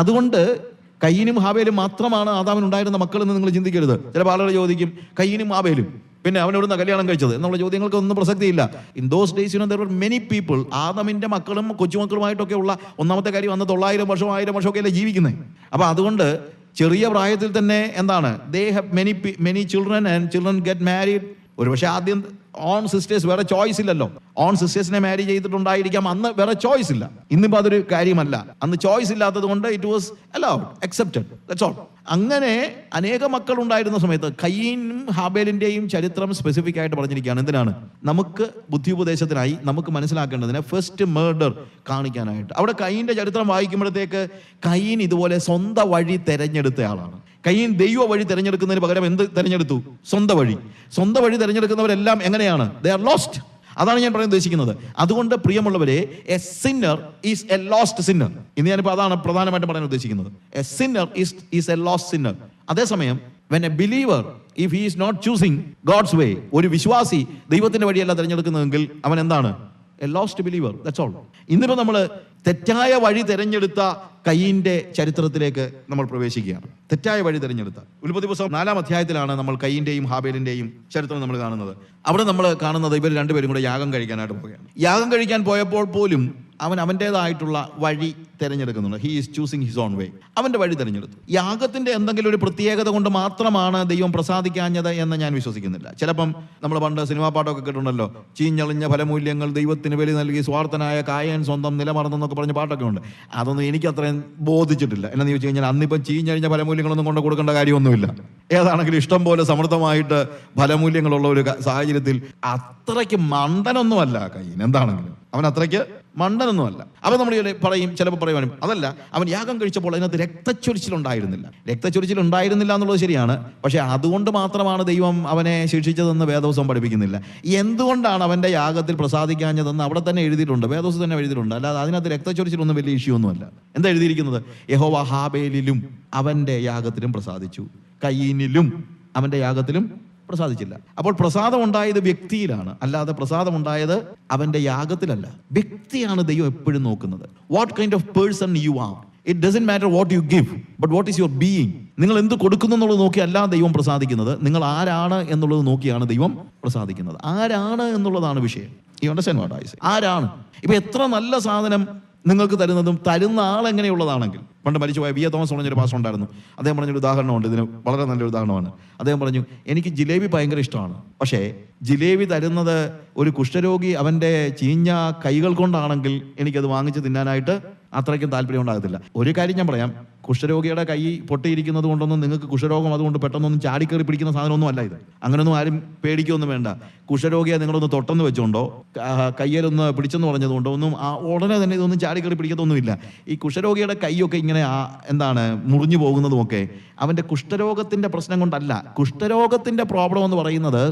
അതുകൊണ്ട് കയ്യനും ഹാബേലും മാത്രമാണ് ആദാമിന് ഉണ്ടായിരുന്ന മക്കളെന്ന് നിങ്ങൾ ചിന്തിക്കരുത്. ചില ആളുകൾ ചോദിക്കും കയ്യനും ഹാബേലും പിന്നെ അവനോടുന്ന കല്യാണം കഴിച്ചത്? എന്നുള്ള ചോദ്യങ്ങൾക്ക് ഒന്നും പ്രസക്തിയില്ല in those days you there many people ആദമിന്റെ മക്കളും കൊച്ചുമക്കളുമായിട്ടൊക്കെ ഉള്ള ഒന്നാമത്തെ കാര്യം അന്ന് തൊള്ളായിരം വർഷം ആയിരം വർഷമൊക്കെ അല്ലേ ജീവിക്കുന്നത് അപ്പോൾ അതുകൊണ്ട് ചെറിയ പ്രായത്തിൽ തന്നെ എന്താണ് they have many many children and children get married ഒരുപക്ഷെ ആദ്യം ഓൺ സിസ്റ്റേഴ്സ് വേറെ ചോയ്സ് ഇല്ലല്ലോ. ഓൺ സിസ്റ്റേഴ്സിനെ മാരി ചെയ്തിട്ടുണ്ടായിരിക്കാം. അന്ന് വേറെ ചോയ്സ് ഇല്ല. ഇന്നിപ്പോൾ അതൊരു കാര്യമല്ല. അന്ന് ചോയ്സ് ഇല്ലാത്തത് കൊണ്ട് it was allowed accepted all അങ്ങനെ അനേക മക്കൾ ഉണ്ടായിരുന്ന സമയത്ത് കയ്യനും ഹാബേലിന്റെയും ചരിത്രം സ്പെസിഫിക് ആയിട്ട് പറഞ്ഞിരിക്കുകയാണ്. എന്തിനാണ്? നമുക്ക് ബുദ്ധിയുപദേശത്തിനായി നമുക്ക് മനസ്സിലാക്കേണ്ടതിന് ഫസ്റ്റ് മേർഡർ കാണിക്കാനായിട്ട്. അവിടെ കയ്യിന്റെ ചരിത്രം വായിക്കുമ്പോഴത്തേക്ക് കയ്യൻ ഇതുപോലെ സ്വന്തം വഴി തെരഞ്ഞെടുത്ത ആളാണ്. കയ്യൻ ദൈവ വഴി തിരഞ്ഞെടുക്കുന്നതിന് പകരം എന്ത് തിരഞ്ഞെടുത്തു? സ്വന്തം വഴി. സ്വന്തം വഴി തിരഞ്ഞെടുക്കുന്നവരെല്ലാം എങ്ങനെയാണ്? ദേ ആർ ലോസ്റ്റ് അതാണ് ഞാൻ പറയാൻ ഉദ്ദേശിക്കുന്നത്. അതുകൊണ്ട് പ്രിയമുള്ളവരെ a sinner is a lost sinner ഇന്ന് ഞാനിപ്പോൾ അതാണ് പ്രധാനമായിട്ടും പറയാൻ ഉദ്ദേശിക്കുന്നത്. A sinner is is a lost sinner അതേസമയം when a believer if he is not choosing God's way ഒരു വിശ്വാസി ദൈവത്തിന്റെ വഴിയല്ല തിരഞ്ഞെടുക്കുന്നതെങ്കിൽ അവൻ എന്താണ്? A lost believer that's all ഇന്നിപ്പോൾ നമ്മൾ തെറ്റായ വഴി തിരഞ്ഞെടുത്ത കയ്യിന്റെ ചരിത്രത്തിലേക്ക് നമ്മൾ പ്രവേശിക്കുകയാണ്. തെറ്റായ വഴി തിരഞ്ഞെടുത്ത. ഉൽപ്പത്തി പുസ്തകം നാലാം അധ്യായത്തിലാണ് നമ്മൾ കയ്യിന്റെയും ഹാബേലിന്റെയും ചരിത്രം നമ്മൾ കാണുന്നത്. അവിടെ നമ്മൾ കാണുന്നത് ഇവർ രണ്ടുപേരും കൂടെ യാഗം കഴിക്കാനായിട്ട് പോവുകയാണ്. യാഗം കഴിക്കാൻ പോയപ്പോൾ പോലും അവൻ അവന്റെതായിട്ടുള്ള വഴി തിരഞ്ഞെടുക്കുന്നുണ്ട്. He is choosing his own way അവന്റെ വഴി തിരഞ്ഞെടുത്തു. യാഗത്തിന്റെ എന്തെങ്കിലും ഒരു പ്രത്യേകത കൊണ്ട് മാത്രമാണ് ദൈവം പ്രസാദിക്കാഞ്ഞത് എന്ന് ഞാൻ വിശ്വസിക്കുന്നില്ല. ചിലപ്പം നമ്മൾ പണ്ട് സിനിമാ പാട്ടൊക്കെ കേട്ടിട്ടുണ്ടല്ലോ. ചീഞ്ഞളിഞ്ഞ ഫലമൂല്യങ്ങൾ ദൈവത്തിന് ബലി നൽകി സ്വാർത്ഥനായ കായൻ സ്വന്തം നിലമറന്നെന്നൊക്കെ പറഞ്ഞ പാട്ടൊക്കെ ഉണ്ട്. അതൊന്നും എനിക്ക് അത്രയും ബോധിച്ചിട്ടില്ല. എന്നു ചോദിച്ചു കഴിഞ്ഞാൽ അന്നിപ്പം ചീഞ്ഞഴിഞ്ഞ ഫലമൂല്യങ്ങളൊന്നും കൊണ്ട് കൊടുക്കേണ്ട കാര്യമൊന്നുമില്ല. ഏതാണെങ്കിലും ഇഷ്ടം പോലെ സമൃദ്ധമായിട്ട് ഫലമൂല്യങ്ങളുള്ള ഒരു സാഹചര്യത്തിൽ അത്രയ്ക്ക് മണ്ടനൊന്നുമല്ല കയ്യൻ എന്താണെങ്കിലും. അവൻ അത്രയ്ക്ക് മണ്ടനൊന്നുമല്ല. അപ്പൊ നമ്മൾ പറയും ചിലപ്പോൾ പറയുവാനും അതല്ല അവൻ യാഗം കഴിച്ചപ്പോൾ അതിനകത്ത് രക്തച്ചൊരിച്ചിൽ ഉണ്ടായിരുന്നില്ല എന്നുള്ളത് ശരിയാണ്. പക്ഷെ അതുകൊണ്ട് മാത്രമാണ് ദൈവം അവനെ ശിക്ഷിച്ചതെന്ന് വേദോസം പഠിപ്പിക്കുന്നില്ല. എന്തുകൊണ്ടാണ് അവന്റെ യാഗത്തിൽ പ്രസാദിക്കാഞ്ഞതെന്ന് അവിടെ തന്നെ എഴുതിയിട്ടുണ്ട്. വേദോസം തന്നെ എഴുതിയിട്ടുണ്ട്. അല്ലാതെ അതിനകത്ത് രക്തച്ചൊരിച്ചിലൊന്നും വലിയ ഇഷ്യൂ ഒന്നുമല്ല. എന്താ എഴുതിയിരിക്കുന്നത്? യഹോവ ഹാബേലിലും അവന്റെ യാഗത്തിലും പ്രസാദിച്ചു. കയ്യീനിലും അവന്റെ യാഗത്തിലും പ്രസാദിച്ചില്ല. അപ്പോൾ പ്രസാദം ഉണ്ടായത് വ്യക്തിയിലാണ്. അല്ലാതെ പ്രസാദം ഉണ്ടായത് അവന്റെ യാഗത്തിലല്ല. വ്യക്തിയാണ് ദൈവം എപ്പോഴും നോക്കുന്നത്. What kind of person you are it doesn't matter what you give but what is your being നിങ്ങൾ എന്ത് കൊടുക്കുന്നു എന്നുള്ളത് നോക്കി അല്ല ദൈവം പ്രസാദിക്കുന്നത്. നിങ്ങൾ ആരാണ് എന്നുള്ളത് നോക്കിയാണ് ദൈവം പ്രസാദിക്കുന്നത്. ആരാണ് എന്നുള്ളതാണ് വിഷയം. ഈ അണ്ടർസ്റ്റാൻഡ് വാട്ട് ആരാണ്? ഇപ്പൊ എത്ര നല്ല സാധനം നിങ്ങൾക്ക് തരുന്നതും തരുന്ന ആൾ എങ്ങനെയുള്ളതാണെങ്കിൽ. പണ്ട് മരിച്ചുപോയ വി എ തോമസ് പറഞ്ഞൊരു ഭാഷ ഉണ്ടായിരുന്നു. അദ്ദേഹം പറഞ്ഞൊരു ഉദാഹരണമുണ്ട്. ഇതിന് വളരെ നല്ലൊരു ഉദാഹരണമാണ്. അദ്ദേഹം പറഞ്ഞു എനിക്ക് ജിലേബി ഭയങ്കര ഇഷ്ടമാണ്. പക്ഷേ ജിലേബി തരുന്നത് ഒരു കുഷ്ഠരോഗി അവന്റെ ചീഞ്ഞ കൈകൾ കൊണ്ടാണെങ്കിൽ എനിക്കത് വാങ്ങിച്ച് തിന്നാനായിട്ട് അത്രയ്ക്കും താല്പര്യം ഉണ്ടാകത്തില്ല. ഒരു കാര്യം ഞാൻ പറയാം. കുഷ്ഠരോഗിയുടെ കൈ പൊട്ടിയിരിക്കുന്നത് കൊണ്ടൊന്നും നിങ്ങൾക്ക് കുഷ്ഠരോഗം അതുകൊണ്ട് പെട്ടെന്നൊന്നും ചാടിക്കയറി പിടിക്കുന്ന സാധനമൊന്നും അല്ല ഇത്. അങ്ങനെയൊന്നും ആരും പേടിക്കൊന്നും വേണ്ട. കുഷ്ഠരോഗിയെ നിങ്ങളൊന്ന് തൊട്ടെന്ന് വെച്ചുകൊണ്ടോ കയ്യിലൊന്ന് പിടിച്ചെന്ന് പറഞ്ഞതുകൊണ്ടോ ഒന്നും ആ ഉടനെ തന്നെ ഇതൊന്നും ചാടിക്കയറി പിടിക്കത്തൊന്നുമില്ല. ഈ കുഷരോഗിയുടെ കൈയൊക്കെ ഇങ്ങനെ ആ എന്താണ് മുറിഞ്ഞു പോകുന്നതുമൊക്കെ അവന്റെ കുഷ്ഠരോഗത്തിന്റെ പ്രശ്നം കൊണ്ടല്ല. കുഷ്ഠരോഗത്തിന്റെ പ്രോബ്ലം എന്ന് പറയുന്നത്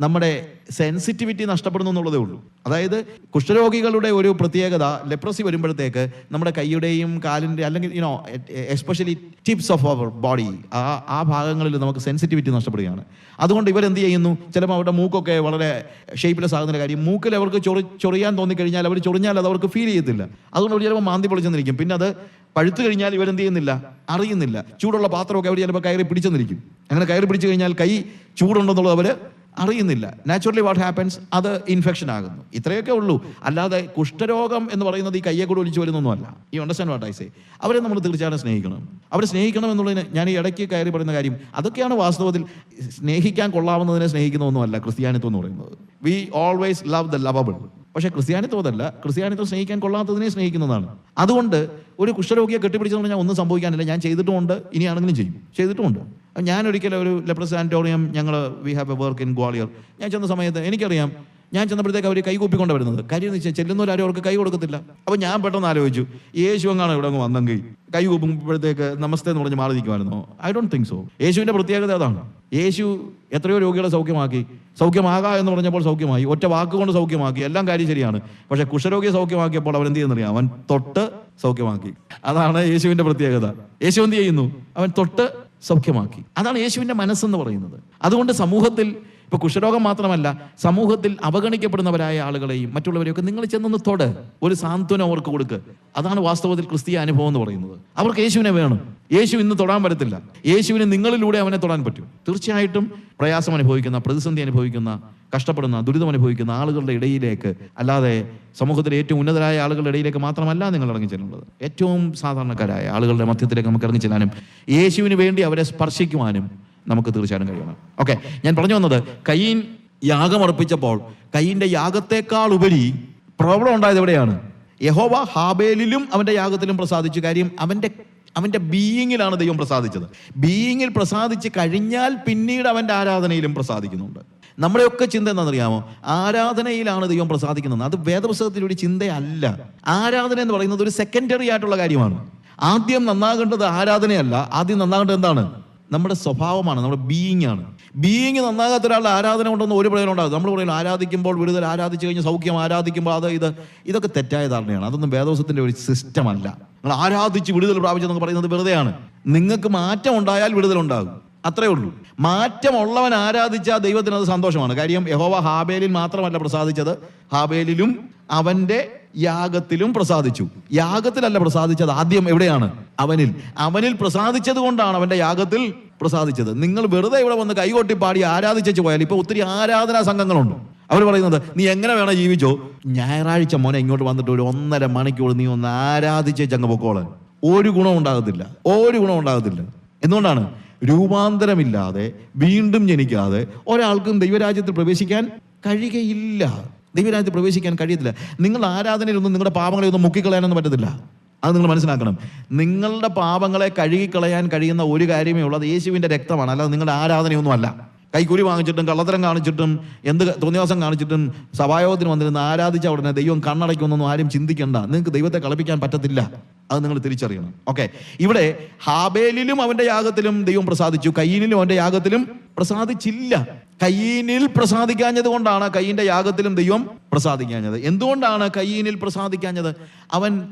നമ്മുടെ സെൻസിറ്റിവിറ്റി നഷ്ടപ്പെടുന്നു എന്നുള്ളതേ ഉള്ളൂ. അതായത് കുഷ്ഠരോഗികളുടെ ഒരു പ്രത്യേകത ലെപ്രസി വരുമ്പോഴത്തേക്ക് നമ്മുടെ കൈയുടെയും കാലിന്റെ അല്ലെങ്കിൽ you know especially tips of our body ആ ആ ഭാഗങ്ങളിൽ നമുക്ക് സെൻസിറ്റിവിറ്റി നഷ്ടപ്പെടുകയാണ്. അതുകൊണ്ട് ഇവരെന്ത് ചെയ്യുന്നു? ചിലപ്പോൾ അവരുടെ മൂക്കൊക്കെ വളരെ ഷേപ്പിലെസ് ആകുന്ന കാര്യം. മൂക്കിൽ അവർക്ക് ചൊറി ചൊറിയാൻ തോന്നിക്കഴിഞ്ഞാൽ അവർ ചൊറിഞ്ഞാൽ അത് അവർക്ക് ഫീൽ ചെയ്യത്തില്ല. അതുകൊണ്ട് അവർ ചിലപ്പോൾ മാന്തി പൊളിച്ചെന്നിരിക്കും. പിന്നെ അത് പഴുത്തു കഴിഞ്ഞാൽ ഇവരെന്ത് ചെയ്യുന്നില്ല? അറിയുന്നില്ല. ചൂടുള്ള പാത്രമൊക്കെ അവർ ചിലപ്പോൾ കയറി പിടിച്ചെന്നിരിക്കും. അങ്ങനെ കയറി പിടിച്ചു കഴിഞ്ഞാൽ കൈ ചൂടുണ്ടെന്നുള്ളത് അവർ അറിയുന്നില്ല. നാച്ചുറലി വാട്ട് ഹാപ്പൻസ് അത് ഇൻഫെക്ഷൻ ആകുന്നു. ഇത്രയൊക്കെ ഉള്ളൂ. അല്ലാതെ കുഷ്ഠരോഗം എന്ന് പറയുന്നത് ഈ കയ്യെ കൂടെ ഒലിച്ചു വരുന്നൊന്നുമല്ല. ഈ അണ്ടർസ്റ്റാൻഡ് വാട്ട് ഐ സേ അവരെ നമ്മൾ തീർച്ചയായിട്ടും സ്നേഹിക്കണം. അവരെ സ്നേഹിക്കണം എന്നുള്ളതിന് ഞാൻ ഈ ഇടയ്ക്ക് കയറി പറയുന്ന കാര്യം അതൊക്കെയാണ് വാസ്തവത്തിൽ സ്നേഹിക്കാൻ കൊള്ളാവുന്നതിനെ സ്നേഹിക്കുന്നതൊന്നുമല്ല ക്രിസ്ത്യാനിത്വം എന്ന് പറയുന്നത്. We always love the lovable പക്ഷേ ക്രിസ്ത്യാനിത്വം അതല്ല. ക്രിസ്ത്യാനിത്വം സ്നേഹിക്കാൻ കൊള്ളാത്തതിനെ സ്നേഹിക്കുന്നതാണ്. അതുകൊണ്ട് ഒരു കുഷ്ഠരോഗിയെ കെട്ടിപ്പിടിച്ചെന്ന് പറഞ്ഞാൽ ഒന്നും സംഭവിക്കാനില്ല. ഞാൻ ചെയ്തിട്ടുമുണ്ട്. ഇനിയാണെങ്കിലും ചെയ്യും. ചെയ്തിട്ടുമുണ്ട്. ഞാൻ ഒരിക്കലും ഒരു ലെപ്രസ് ആന്റോണിയം ഞങ്ങൾ we have a work in Gwalior. ഞാൻ ചെന്ന സമയത്ത് എനിക്കറിയാം ഞാൻ ചെന്നപ്പോഴത്തേക്ക് അവർ കൈ കൂപ്പിക്കൊണ്ട് വരുന്നത്. കാര്യം എന്ന് വെച്ചാൽ ചെല്ലുന്നവരാരും അവർക്ക് കൈ കൊടുക്കത്തില്ല. അപ്പോൾ ഞാൻ പെട്ടെന്ന് ആലോചിച്ചു യേശു അങ്ങാണ് ഇവിടെ അങ്ങ് വന്നെങ്കിൽ? കൈ കൂപ്പുമ്പോഴത്തേക്ക് നമസ്തേ എന്ന് പറഞ്ഞ് മാറി ഐ ഡോണ്ട് തിങ്ക് സോ യേശുവിന്റെ പ്രത്യേകത അതാണ്. യേശു എത്രയോ രോഗികളെ സൗഖ്യമാക്കി. സൗഖ്യമാകാ എന്ന് പറഞ്ഞപ്പോൾ സൗഖ്യമായി. ഒറ്റ വാക്കുകൊണ്ട് സൗഖ്യമാക്കി. എല്ലാം കാര്യം ശരിയാണ്. പക്ഷേ കുഷരോഗ്യ സൗഖ്യമാക്കിയപ്പോൾ അവൻ എന്ത് ചെയ്യുന്നറിയാം അവൻ തൊട്ട് സൗഖ്യമാക്കി. അതാണ് യേശുവിന്റെ പ്രത്യേകത. യേശു എന്ത് ചെയ്യുന്നു? അവൻ തൊട്ട് സൗഖ്യമാക്കി. അതാണ് യേശുവിന്റെ മനസ്സെന്ന് പറയുന്നത്. അതുകൊണ്ട് സമൂഹത്തിൽ ഇപ്പൊ കുഷ്ഠരോഗം മാത്രമല്ല സമൂഹത്തിൽ അവഗണിക്കപ്പെടുന്നവരായ ആളുകളെയും മറ്റുള്ളവരെയൊക്കെ നിങ്ങൾ ചെന്നൊന്ന് തൊട്. ഒരു സാന്ത്വനം അവർക്ക് കൊടുക്കുക അതാണ് വാസ്തവത്തിൽ ക്രിസ്തീയ അനുഭവം എന്ന് പറയുന്നത്. അവർക്ക് യേശുവിനെ വേണം. യേശു ഇന്ന് തൊടാൻ പറ്റത്തില്ല. യേശുവിന് നിങ്ങളിലൂടെ അവനെ തൊടാൻ പറ്റും. തീർച്ചയായിട്ടും പ്രയാസം അനുഭവിക്കുന്ന പ്രതിസന്ധി അനുഭവിക്കുന്ന കഷ്ടപ്പെടുന്ന ദുരിതം അനുഭവിക്കുന്ന ആളുകളുടെ ഇടയിലേക്ക് അല്ലാതെ സമൂഹത്തിലെ ഏറ്റവും ഉന്നതരായ ആളുകളുടെ ഇടയിലേക്ക് മാത്രമല്ല നിങ്ങൾ ഇറങ്ങി ചെല്ലുന്നത്. ഏറ്റവും സാധാരണക്കാരായ ആളുകളുടെ മധ്യത്തിലേക്ക് നമുക്ക് ഇറങ്ങി ചെല്ലാനും യേശുവിന് വേണ്ടി അവരെ സ്പർശിക്കുവാനും നമുക്ക് തീർച്ചയായും കഴിയണം. ഓക്കെ ഞാൻ പറഞ്ഞു വന്നത് കയ്യീൻ യാഗമർപ്പിച്ചപ്പോൾ കയ്യിന്റെ യാഗത്തെക്കാൾ ഉപരി പ്രോബ്ലം ഉണ്ടായത് എവിടെയാണ്? യഹോവ ഹാബേലിലും അവന്റെ യാഗത്തിലും പ്രസാദിച്ചു കാര്യം അവന്റെ അവന്റെ ബീയിങ്ങിലാണ് ദൈവം പ്രസാദിച്ചത്. ബീയിങ്ങിൽ പ്രസാദിച്ച് കഴിഞ്ഞാൽ പിന്നീട് അവന്റെ ആരാധനയിലും പ്രസാദിക്കുന്നുണ്ട്. നമ്മുടെയൊക്കെ ചിന്ത എന്താണെന്നറിയാമോ? ആരാധനയിലാണ് ദൈവം പ്രസാദിക്കുന്നത്. അത് വേദപുസ്തകത്തിലൊരു ചിന്തയല്ല. ആരാധന എന്ന് പറയുന്നത് ഒരു സെക്കൻഡറി ആയിട്ടുള്ള കാര്യമാണ്. ആദ്യം നന്നാകേണ്ടത് ആരാധനയല്ല. ആദ്യം നന്നാകേണ്ടത് എന്താണ്? നമ്മുടെ സ്വഭാവമാണ് നമ്മുടെ ബീയിങ് ആണ്. ബീയിങ് നന്നാകാത്ത ഒരാളുടെ ആരാധന കൊണ്ടൊന്നും ഒരു പ്രയോജനം ഉണ്ടാകും നമ്മൾ പറയുന്നത് ആരാധിക്കുമ്പോൾ വിടുതൽ ആരാധിച്ചു കഴിഞ്ഞ് സൗഖ്യം ആരാധിക്കുമ്പോൾ അത് ഇത് ഇതൊക്കെ തെറ്റായ ധാരണയാണ്. അതൊന്നും വേദോസത്തിന്റെ ഒരു സിസ്റ്റം അല്ല. നിങ്ങൾ ആരാധിച്ച് വിടുതൽ പ്രാപിച്ചെന്നൊക്കെ പറയുന്നത് വെറുതെയാണ്. നിങ്ങൾക്ക് മാറ്റം ഉണ്ടായാൽ വിടുതൽ ഉണ്ടാകും. അത്രേ ഉള്ളൂ. മാറ്റമുള്ളവൻ ആരാധിച്ചാൽ ദൈവത്തിന് അത് സന്തോഷമാണ്. കാര്യം യഹോവ ഹാബേലിൽ മാത്രമല്ല പ്രസാദിച്ചത്. ഹാബേലിലും അവന്റെ യാഗത്തിലും പ്രസാദിച്ചു. യാഗത്തിലല്ല പ്രസാദിച്ചത് ആദ്യം എവിടെയാണ്? അവനിൽ. അവനിൽ പ്രസാദിച്ചത് കൊണ്ടാണ് അവന്റെ യാഗത്തിൽ പ്രസാദിച്ചത്. നിങ്ങൾ വെറുതെ ഇവിടെ വന്ന് കൈകൊട്ടി പാടി ആരാധിച്ചു പോയാൽ ഇപ്പൊ ഒത്തിരി ആരാധനാ സംഘങ്ങളുണ്ട്. അവർ പറയുന്നത് നീ എങ്ങനെ വേണം ജീവിച്ചോ? ഞായറാഴ്ച മോനെ ഇങ്ങോട്ട് വന്നിട്ട് ഒരു ഒന്നര മണിക്കൂർ നീ ഒന്ന് ആരാധിച്ചേ ചങ്ങ പൊക്കോളെ. ഒരു ഗുണം ഉണ്ടാകത്തില്ല. ഒരു ഗുണം ഉണ്ടാകത്തില്ല. എന്തുകൊണ്ടാണ്? രൂപാന്തരമില്ലാതെ വീണ്ടും ജനിക്കാതെ ഒരാൾക്കും ദൈവരാജ്യത്തിൽ പ്രവേശിക്കാൻ കഴിയുകയില്ല. ദൈവരാജ്യത്തിൽ പ്രവേശിക്കാൻ കഴിയത്തില്ല. നിങ്ങൾ ആരാധനയിലൊന്നും നിങ്ങളുടെ പാപങ്ങളെ ഒന്നും മുക്കിക്കളയാനൊന്നും പറ്റത്തില്ല. അത് നിങ്ങൾ മനസ്സിലാക്കണം. നിങ്ങളുടെ പാപങ്ങളെ കഴുകിക്കളയാൻ കഴിയുന്ന ഒരു കാര്യമേ ഉള്ളൂ. അത് യേശുവിന്റെ രക്തമാണ്. അല്ലാതെ നിങ്ങളുടെ ആരാധനയൊന്നും അല്ല. കൈക്കൂലി വാങ്ങിച്ചിട്ടും കള്ളത്തരം കാണിച്ചിട്ടും എന്ത് തോന്നിയാസം കാണിച്ചിട്ടും സഭായോഗത്തിന് വന്നിരുന്ന് ആരാധിച്ച ഉടനെ ദൈവം കണ്ണടയ്ക്കുമെന്നൊന്നും ആരും ചിന്തിക്കണ്ട. നിങ്ങൾക്ക് ദൈവത്തെ കളിപ്പിക്കാൻ പറ്റത്തില്ല. അത് നിങ്ങൾ തിരിച്ചറിയണം. ഓക്കെ ഇവിടെ ഹാബേലിലും അവന്റെ യാഗത്തിലും ദൈവം പ്രസാദിച്ചു. കയ്യിനിലും അവന്റെ യാഗത്തിലും പ്രസാദിച്ചില്ല. കയ്യീനിൽ പ്രസാദിക്കാഞ്ഞത് കൊണ്ടാണ് കയ്യിന്റെ യാഗത്തിലും ദൈവം പ്രസാദിക്കാഞ്ഞത്. എന്തുകൊണ്ടാണ് കയ്യീനിൽ പ്രസാദിക്കാഞ്ഞത്? അവൻ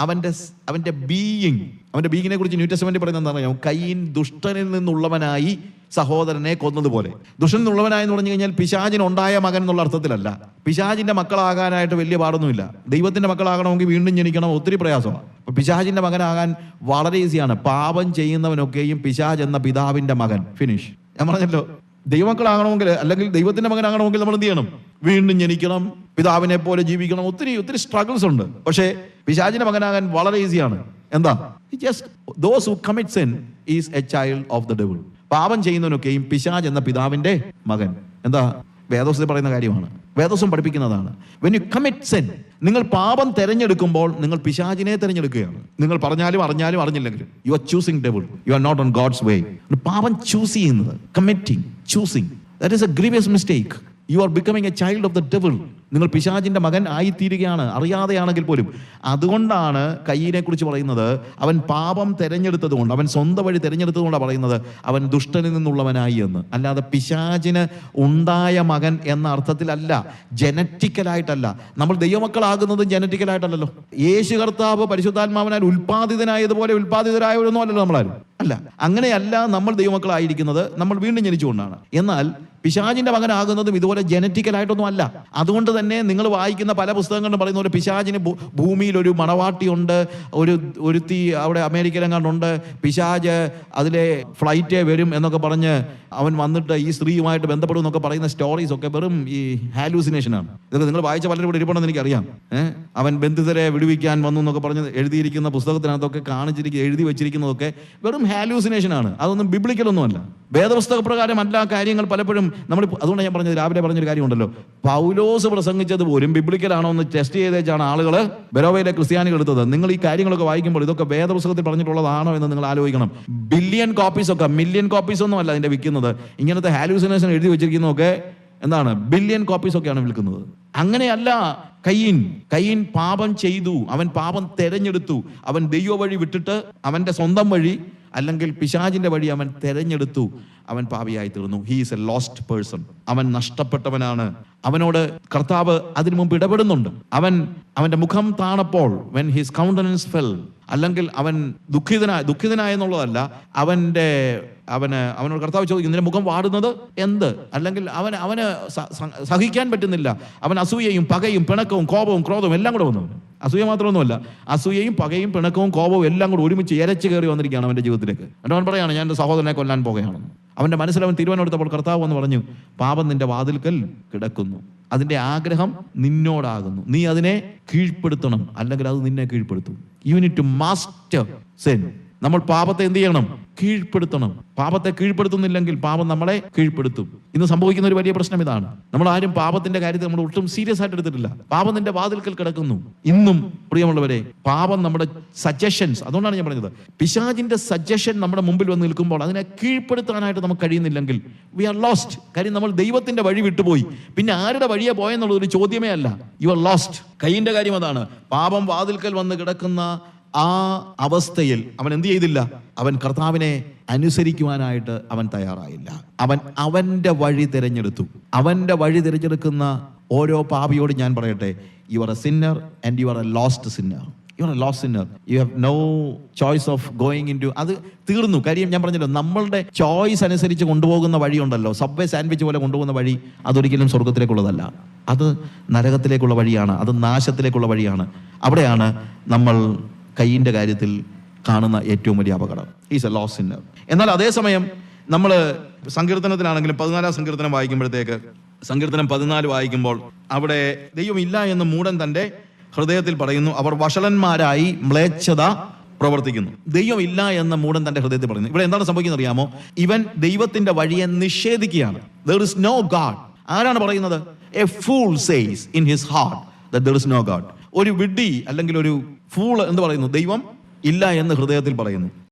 അവന്റെ അവന്റെ ബീയിങ് അവന്റെ ബീയിങ്ങിനെ കുറിച്ച് ന്യൂ ടെസ്റ്റ്മെന്റ് പറയുന്നത് എന്താ പറയുക കയ്യീൻ ദുഷ്ടനിൽ നിന്നുള്ളവനായി സഹോദരനെ കൊന്നതുപോലെ. ദുഷ്ടനിൽ നിന്നുള്ളവനായി എന്ന് പറഞ്ഞു കഴിഞ്ഞാൽ പിശാചിന് ഉണ്ടായ മകൻ എന്നുള്ള അർത്ഥത്തിലല്ല. പിശാചിന്റെ മക്കളാകാനായിട്ട് വലിയ പാടൊന്നുമില്ല. ദൈവത്തിന്റെ മക്കളാകണമെങ്കിൽ വീണ്ടും ജനിക്കണം ഒത്തിരി പ്രയാസമാണ്. അപ്പൊ പിശാചിന്റെ മകനാകാൻ വളരെ ഈസിയാണ് പാപം ചെയ്യുന്നവനൊക്കെയും പിശാജ് എന്ന പിതാവിന്റെ മകൻ. ഫിനിഷ് ഞാൻ പറഞ്ഞല്ലോ? ദൈവമക്കളാകണമെങ്കിൽ അല്ലെങ്കിൽ ദൈവത്തിന്റെ മകനാകണമെങ്കിൽ നമ്മൾ എന്ത് ചെയ്യണം? വീണ്ടും ജനിക്കണം. പിതാവിനെ പോലെ ജീവിക്കണം. ഒത്തിരി ഒത്തിരി സ്ട്രഗിൾസ് ഉണ്ട്. പക്ഷേ പിശാചിന്റെ മകനാകാൻ വളരെ ഈസിയാണ് എന്താ? Just those who commit sin is a child of the devil പാപം ചെയ്യുന്നവനൊക്കെയും പിശാജ് എന്ന പിതാവിന്റെ മകൻ. എന്താ? വേദോസത്തിൽ പറയുന്ന കാര്യമാണ്. വേദോസം പഠിപ്പിക്കുന്നതാണ്. വെൻ യു കമ്മിറ്റ് സെൻ നിങ്ങൾ പാപം തിരഞ്ഞെടുക്കുമ്പോൾ നിങ്ങൾ പിശാചിനെ തിരഞ്ഞെടുക്കുകയാണ്. നിങ്ങൾ പറഞ്ഞാലും അറിഞ്ഞാലും അറിഞ്ഞില്ലെങ്കിലും you are choosing devil you are not on God's way പാപം ചൂസ് ചെയ്യുന്നത്. Committing choosing. That is a grievous mistake. You are becoming a child of the devil. നിങ്ങൾ പിശാചിന്റെ മകൻ ആയിത്തീരുകയാണ് അറിയാതെയാണെങ്കിൽ പോലും. അതുകൊണ്ടാണ് കയ്യിനെ കുറിച്ച് പറയുന്നത് അവൻ പാപം തിരഞ്ഞെടുത്തതുകൊണ്ട് അവൻ സ്വന്തം വഴി തിരഞ്ഞെടുത്തതുകൊണ്ടാണ് പറയുന്നത് അവൻ ദുഷ്ടനിൽ നിന്നുള്ളവനായി എന്ന്. അല്ലാതെ പിശാചിന് ഉണ്ടായ മകൻ എന്ന അർത്ഥത്തിലല്ല ജനറ്റിക്കലായിട്ടല്ല. നമ്മൾ ദൈവമക്കളാകുന്നത് ജനറ്റിക്കലായിട്ടല്ലല്ലോ. യേശു കർത്താവ് പരിശുദ്ധാത്മാവിനാൽ ഉൽപാദിതനായതുപോലെ ഉൽപാദിതരായവരൊന്നും അല്ലല്ലോ നമ്മളാരും. അല്ല അങ്ങനെയല്ല നമ്മൾ ദൈവമക്കളായിരിക്കുന്നത് നമ്മൾ വീണ്ടും ജനിച്ചുകൊണ്ടാണ്. എന്നാൽ പിശാചിന്റെ മകനാകുന്നതും ഇതുപോലെ ജനറ്റിക്കലായിട്ടൊന്നും അല്ല. അതുകൊണ്ട് തന്നെ നിങ്ങൾ വായിക്കുന്ന പല പുസ്തകങ്ങളിലും പറയുന്ന ഒരു പിശാചിന് ഭൂമിയിൽ ഒരു മണവാട്ടിയുണ്ട് ഒരു ഒരുത്തി അവിടെ അമേരിക്കയിലെങ്ങാണ്ടുണ്ട് പിശാജ് അതിലെ ഫ്ലൈറ്റേ വരും എന്നൊക്കെ പറഞ്ഞ് അവൻ വന്നിട്ട് ഈ സ്ത്രീയുമായിട്ട് ബന്ധപ്പെടും എന്നൊക്കെ പറയുന്ന സ്റ്റോറീസ് ഒക്കെ വെറും ഈ ഹാലൂസിനേഷനാണ് ഇതൊക്കെ നിങ്ങൾ വായിച്ച പലരും ഇവിടെ ഇരിപ്പുണ്ടെന്ന് എനിക്കറിയാം. അവൻ ബന്ധിതരെ വിടുവിക്കാൻ വന്നു എന്നൊക്കെ പറഞ്ഞ് എഴുതിയിരിക്കുന്ന പുസ്തകത്തിനകത്തൊക്കെ കാണിച്ചിരിക്കുക എഴുതി വെച്ചിരിക്കുന്നതൊക്കെ വെറും ഹാലൂസിനേഷനാണ് അതൊന്നും ബിബ്ലിക്കലൊന്നുമല്ല വേദപുസ്തക പ്രകാരം അല്ല കാര്യങ്ങൾ പലപ്പോഴും നമ്മൾ അതുകൊണ്ട് ഞാൻ പറഞ്ഞത് രാവിലെ പറഞ്ഞൊരു കാര്യമുണ്ടല്ലോ. പൗലോസ് പ്രസംഗിച്ചത് പോലും ബിബ്ലിക്കലാണോ എന്ന് ടെസ്റ്റ് ചെയ്തേച്ചാണ് ആളുകൾ ബെരോവയിലെ ക്രിസ്ത്യാനികൾ എടുത്തത്. നിങ്ങൾ ഈ കാര്യങ്ങളൊക്കെ വായിക്കുമ്പോൾ ഇതൊക്കെ വേദപുസ്തകത്തിൽ പറഞ്ഞിട്ടുള്ളതാണോ എന്ന് നിങ്ങൾ ആലോചിക്കണം. ബില്യൺ കോപ്പീസ് ഒക്കെ മില്യൺ കോപ്പീസ് ഒന്നും അല്ല അതിന്റെ വിൽക്കുന്നത്. ഇങ്ങനത്തെ ഹാലൂസിനേഷൻ എഴുതി വെച്ചിരിക്കുന്നതൊക്കെ എന്താണ്? ബില്യൺ കോപ്പീസ് ഒക്കെയാണ് വിൽക്കുന്നത്. അങ്ങനെയല്ല കയ്യിൻ കയ്യിൻ പാപം ചെയ്തു. അവൻ പാപം തെരഞ്ഞെടുത്തു. അവൻ ദൈവ വഴി വിട്ടിട്ട് അവന്റെ സ്വന്തം വഴി അല്ലെങ്കിൽ പിശാചിന്റെ വഴി അവൻ തെരഞ്ഞെടുത്തു. അവൻ പാപിയായി തീർന്നു. ഹീസ് എ ലോസ്റ്റ് പേഴ്സൺ അവൻ നഷ്ടപ്പെട്ടവനാണ്. അവനോട് കർത്താവ് അതിനു മുമ്പ് ഇടപെടുന്നുണ്ട്. അവൻ അവന്റെ മുഖം താണപ്പോൾ വെൻ ഹിസ് കൗണ്ടനൻസ് ഫെൽ അല്ലെങ്കിൽ അവൻ ദുഃഖിതനായ ദുഃഖിതനായ എന്നുള്ളതല്ല അവന്റെ അവന് അവനോട് കർത്താവ് ചോദിക്കും നിന്റെ മുഖം വാടുന്നത് എന്ത്? അല്ലെങ്കിൽ അവൻ അവന് സഹിക്കാൻ പറ്റുന്നില്ല. അവൻ അസൂയയും പകയും പിണക്കവും കോപവും ക്രോധവും എല്ലാം കൂടെ വന്നു. അസൂയ മാത്രമൊന്നുമല്ല അസൂയയും പകയും പിണക്കവും കോപവും എല്ലാം കൂടെ ഒരുമിച്ച് ഇരച്ച് കയറി വന്നിരിക്കുകയാണ് അവന്റെ ജീവിതത്തിലേക്ക്. എന്നിട്ട് അവൻ പറയാണ് ഞാൻ എന്റെ സഹോദരനെ കൊല്ലാൻ പോകുകയാണെന്ന് അവന്റെ മനസ്സിൽ അവൻ തീരുമാനമെടുത്തപ്പോൾ കർത്താവ് എന്ന് പറഞ്ഞു പാപം നിന്റെ വാതിൽക്കൽ കിടക്കുന്നു. അതിന്റെ ആഗ്രഹം നിന്നോടാകുന്നു. നീ അതിനെ കീഴ്പ്പെടുത്തണം അല്ലെങ്കിൽ അത് നിന്നെ കീഴ്പ്പെടുത്തും. You need to master sin നമ്മൾ പാപത്തെ എന്ത് ചെയ്യണം? കീഴ്പ്പെടുത്തണം. പാപത്തെ കീഴ്പ്പെടുത്തുന്നില്ലെങ്കിൽ പാപം നമ്മളെ കീഴ്പ്പെടുത്തും. ഇന്ന് സംഭവിക്കുന്ന ഒരു വലിയ പ്രശ്നം ഇതാണ്. നമ്മൾ ആരും പാപത്തിന്റെ കാര്യത്തിൽ നമ്മൾ ഒട്ടും സീരിയസ് ആയിട്ട് എടുത്തിട്ടില്ല. പാപം നിന്റെ വാതിൽക്കൽ കിടക്കുന്നു. ഇന്നും പ്രിയമുള്ളവരെ പാപം നമ്മുടെ സജഷൻസ് അതുകൊണ്ടാണ് ഞാൻ പറഞ്ഞത്. പിശാജിന്റെ സജഷൻ നമ്മുടെ മുമ്പിൽ വന്ന് നിൽക്കുമ്പോൾ അതിനെ കീഴ്പ്പെടുത്താനായിട്ട് നമുക്ക് കഴിയുന്നില്ലെങ്കിൽ വി ആർ ലോസ്റ്റ് കാര്യം നമ്മൾ ദൈവത്തിന്റെ വഴി വിട്ടുപോയി. പിന്നെ ആരുടെ വഴിയെ പോയെന്നുള്ളത് ഒരു ചോദ്യമേ അല്ല. യു ആർ ലോസ്റ്റ് കൈയിന്റെ കാര്യം അതാണ്. പാപം വാതിൽക്കൽ വന്ന് കിടക്കുന്ന ആ അവസ്ഥയിൽ അവൻ എന്ത് ചെയ്തില്ല? അവൻ കർത്താവിനെ അനുസരിക്കുവാനായിട്ട് അവൻ തയ്യാറായില്ല. അവൻ അവന്റെ വഴി തിരഞ്ഞെടുത്തു. അവന്റെ വഴി തിരഞ്ഞെടുക്കുന്ന ഓരോ പാപിയോട് ഞാൻ പറയട്ടെ you are a sinner and you are a lost sinner you are a lost sinner you have no choice of going into അത് തീർന്നു. കാര്യം ഞാൻ പറഞ്ഞല്ലോ നമ്മളുടെ ചോയ്സ് അനുസരിച്ച് കൊണ്ടുപോകുന്ന വഴിയുണ്ടല്ലോ. സബ്വേ സാൻഡ്വിച്ച് പോലെ കൊണ്ടുപോകുന്ന വഴി അതൊരിക്കലും സ്വർഗത്തിലേക്കുള്ളതല്ല അത് നരകത്തിലേക്കുള്ള വഴിയാണ്. അത് നാശത്തിലേക്കുള്ള വഴിയാണ്. അവിടെയാണ് നമ്മൾ കയ്യിന്റെ കാര്യത്തിൽ കാണുന്ന ഏറ്റവും വലിയ അപകടം. ഈസ് എ ലോസ് സിന്നർ എന്നാൽ അതേസമയം നമ്മൾ സങ്കീർത്തനത്തിലാണെങ്കിലും പതിനാലാം സങ്കീർത്തനം വായിക്കുമ്പോഴത്തേക്ക് സങ്കീർത്തനം പതിനാല് വായിക്കുമ്പോൾ അവിടെ ദൈവമില്ല എന്ന് മൂടൻ തന്റെ ഹൃദയത്തിൽ പറയുന്നു. അവർ വഷളന്മാരായി മ്ലേച്ഛത പ്രവർത്തിക്കുന്നു. ദൈവമില്ല എന്ന മൂടൻ തന്റെ ഹൃദയത്തിൽ പറയുന്നു. ഇവിടെ എന്താണ് സംഭവിക്കുന്നത് അറിയാമോ? ഇവൻ ദൈവത്തിന്റെ വഴിയെ നിഷേധിക്കുകയാണ്. ദർ ഇസ് നോ ഗാഡ് ആരാണ് പറയുന്നത്? A fool says in his heart there is no God ഒരു വിഡ്ഢി അല്ലെങ്കിൽ ഒരു ഫൂൾ എന്ന് പറയുന്നു ദൈവം ഇല്ല എന്ന് ഹൃദയത്തിൽ പറയുന്നു.